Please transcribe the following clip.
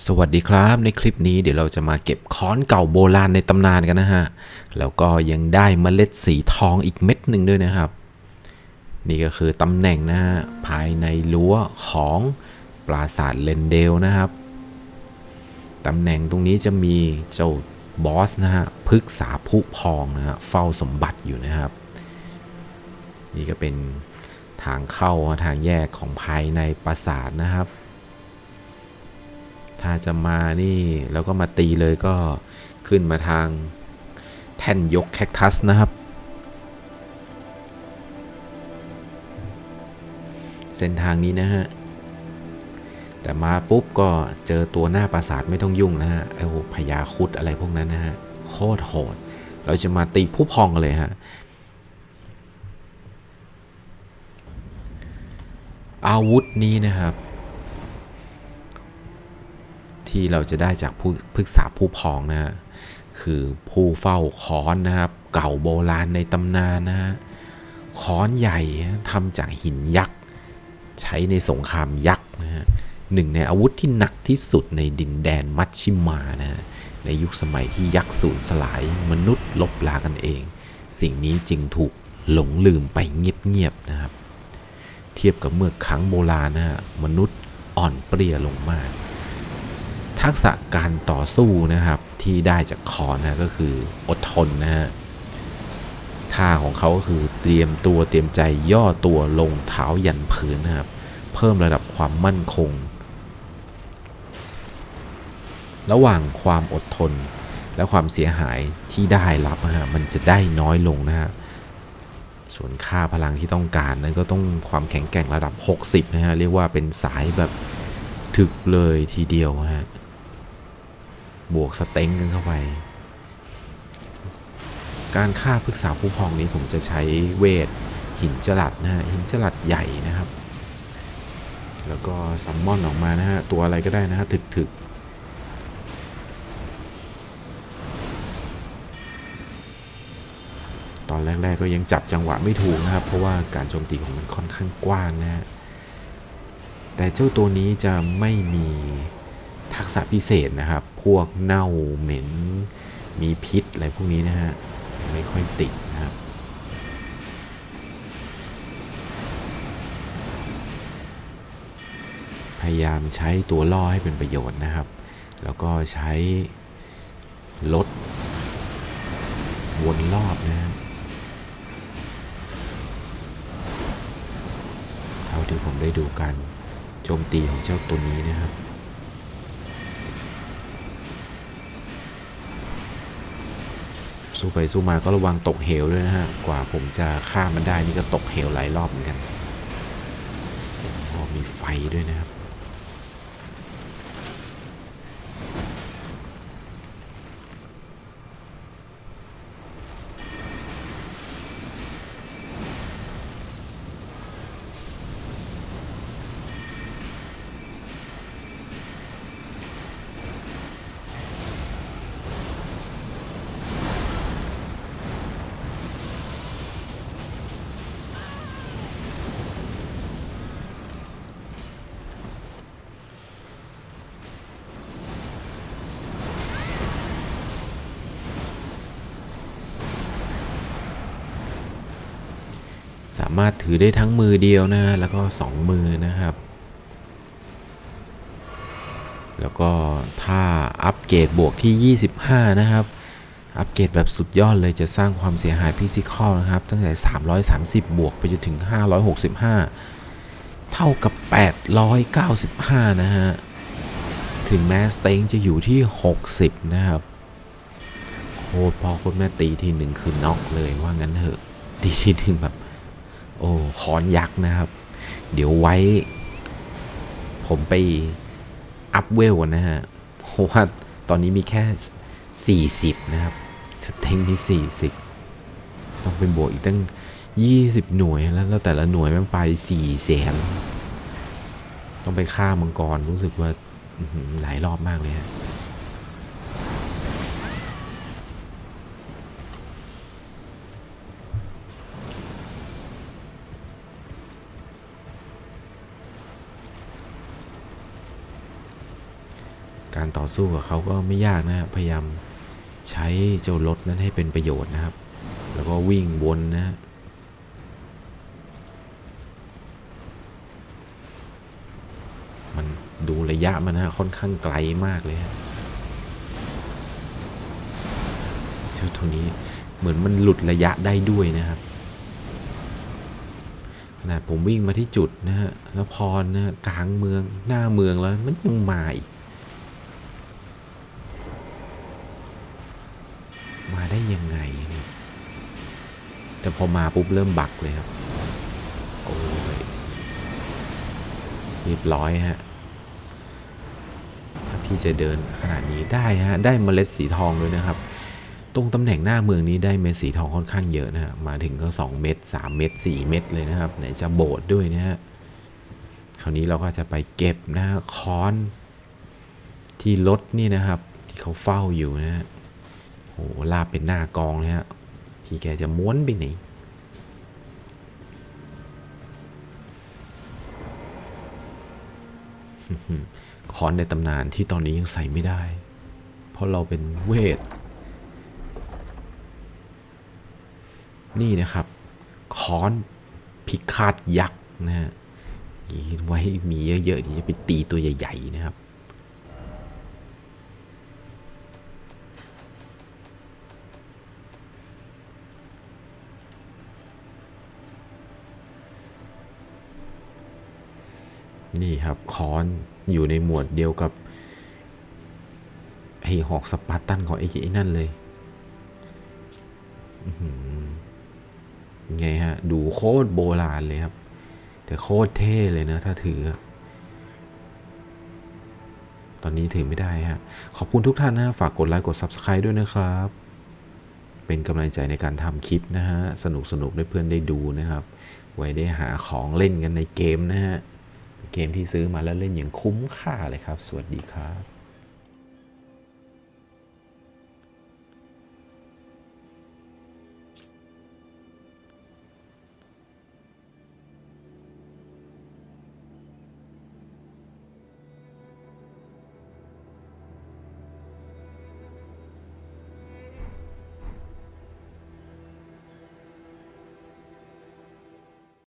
สวัสดีครับในคลิปนี้เดี๋ยวเราจะมาเก็บค้อนเก่าโบราณในตำนานกันนะฮะ แล้วก็ยังได้เมล็ดสีทองอีกเม็ดหนึ่งด้วยนะครับ นี่ก็คือตำแหน่งนะฮะ ภายในรั้วของปราสาทเลนเดลนะครับ ตำแหน่งตรงนี้จะมีเจ้าบอสนะฮะพฤกษาผู้พองนะฮะเฝ้าสมบัติอยู่นะครับ นี่ก็เป็นทางเข้าทางแยกของภายในปราสาทนะครับ ถ้าจะมานี่แล้วก็มาตีเลยก็ขึ้นมาทางแท่นยกแคคตัสนะครับ เส้นทางนี้นะฮะ แต่มาปุ๊บก็เจอตัวหน้าปราสาทไม่ต้องยุ่งนะฮะไอ้พวกพญาคุดอะไรพวกนั้นนะฮะ โคตรโหด เราจะมาตีผู้พองกันเลยฮะอาวุธนี้นะครับ ที่เราจะได้จากผู้พฤกษาผู้พองนะฮะคือผู้เฝ้าค้อนนะครับ เก่าโบราณในตำนานนะฮะค้อนใหญ่ทำจากหินยักษ์ ใช้ในสงครามยักษ์นะฮะหนึ่งในอาวุธที่หนักที่สุดในดินแดนมัชชิมานะฮะในยุคสมัยที่ยักษ์สูญสลายมนุษย์ลบลากันเอง สิ่งนี้จึงถูกหลงลืมไปเงียบๆนะครับ เทียบกับเมื่อครั้งโบราณนะฮะมนุษย์อ่อนเปรี้ยลงมาก ทักษะการต่อสู้นะครับที่ได้จากคอนนะก็คืออดทนนะฮะท่าของเขาก็คือเตรียมตัวเตรียมใจย่อตัวลงเท้ายันพื้นนะครับ เพิ่มระดับความมั่นคง ระหว่างความอดทนและความเสียหายที่ได้รับนะฮะมันจะได้น้อยลงนะฮะส่วนค่าพลังที่ต้องการนั้นก็ต้องความแข็งแกร่งระดับ 60 นะฮะ เรียกว่าเป็นสายแบบถึกเลยทีเดียวฮะ บวกสเต็งกันเข้าไป การฆ่าพฤกษาผู้พองนี้ผมจะใช้เวทหินจลัดนะฮะหินจลัดใหญ่นะครับ แล้วก็ซัมมอนออกมานะฮะตัวอะไรก็ได้นะฮะถึกถึกตอนแรกๆก็ยังจับจังหวะไม่ถูกนะครับ เพราะว่าการโจมตีของมันค่อนข้างกว้างนะฮะแต่เจ้าตัวนี้จะไม่มี ทักษะพิเศษนะครับ พวกเน่าเหม็น มีพิษอะไรพวกนี้นะฮะจะไม่ค่อยติดนะครับพยายามใช้ตัวล่อให้เป็นประโยชน์นะครับ แล้วก็ใช้ลดวนรอบนะฮะเท่าที่ผมได้ดูการโจมตีของเจ้าตัวนี้นะครับ สู้ไปสู้มาก็ระวังตกเหวด้วยนะฮะ กว่าผมจะฆ่ามันได้นี่ก็ตกเหวหลายรอบเหมือนกัน อ๋อมีไฟด้วยนะครับ สามารถถือได้ทั้งมือเดียวนะแล้วก็ 2 มือนะครับ แล้วก็ถ้าอัปเกรดบวกที่ 25 นะครับ อัปเกรดแบบสุดยอดเลยจะสร้างความเสียหายฟิสิกอลนะครับ ตั้งแต่ 330 บวกไปจนถึง 565 เท่ากับ 895 นะฮะ ถึงแม้สเต็งจะอยู่ที่ 60 นะครับโคตรพอคตรแม่ตีทีหนึ่งคือน็อกเลยว่างั้นเถอะตีทีหนึ่งแบบ โอ้คอนยักษ์นะครับ เดี๋ยวไว้ ผมไปอัพเวลนะฮะ เพราะว่าตอนนี้มีแค่ 40 นะครับ สเต็งมี 40 ต้องเป็นบวกอีกตั้ง 20 หน่วยแล้วแล้วแต่ละหน่วยม่งไป4แสนต้องไปฆ่ามังกรรู้สึกว่าอื้อหือหลายรอบมากเลยฮะ ถ การต่อสู้กับเขาก็ไม่ยากนะพยายามใช้เจ้ารถนั้นให้เป็นประโยชน์นะครับ แล้วก็วิ่งวนนะฮะมันดูระยะมันนะค่อนข้างไกลมากเลยฮะเจ้าตัวนี้เหมือนมันหลุดระยะได้ด้วยนะครับขนาดผมวิ่งมาที่จุดนะฮะแล้วพรนะฮะกลางเมืองหน้าเมืองแล้วมันยังมาอีก แต่พอมาปุ๊บเริ่มบักเลยครับ โอ้ยเรียบร้อยฮะ ถ้าพี่จะเดินขนาดนี้ได้ฮะ ได้เมล็ดสีทองด้วยนะครับ ตรงตำแหน่งหน้าเมืองนี้ได้เม็ดสีทองค่อนข้างเยอะนะฮะ มาถึงก็ 2 เม็ด3 เม็ด4 เม็ดเลยนะครับ ไหนจะโบดด้วยนะฮะ คราวนี้เราก็จะไปเก็บนะฮะค้อนที่รถนี่นะครับ ที่เขาเฝ้าอยู่นะฮะโหลาบเป็นหน้ากองเลยฮะ พี่แกจะม้วนไปไหนคอนในตำนานที่ตอนนี้ยังใส่ไม่ได้ เพราะเราเป็นเวท นี่นะครับค้อนพิฆาตยักษ์นะฮะไว้มีเยอะๆที่จะไปตีตัวใหญ่ ๆ นะครับ นี่ครับค้อนอยู่ในหมวดเดียวกับไอหอกสปาร์ตันของไอ้ไอ้นั่นเลยไงฮะ ดูโคตรโบราณเลยครับ แต่โคตรเท่เลยนะ ถ้าถือ ตอนนี้ถือไม่ได้ฮะ ขอบคุณทุกท่านนะฝากกดไลค์กด Subscribe ด้วยนะครับ เป็นกำลังใจในการทำคลิปนะฮะ สนุกสนุกๆให้เพื่อนได้ดูนะครับ ไว้ได้หาของเล่นกันในเกมนะฮะ เกมที่ซื้อมาแล้วเล่นอย่างคุ้มค่าเลยครับ สวัสดีครับ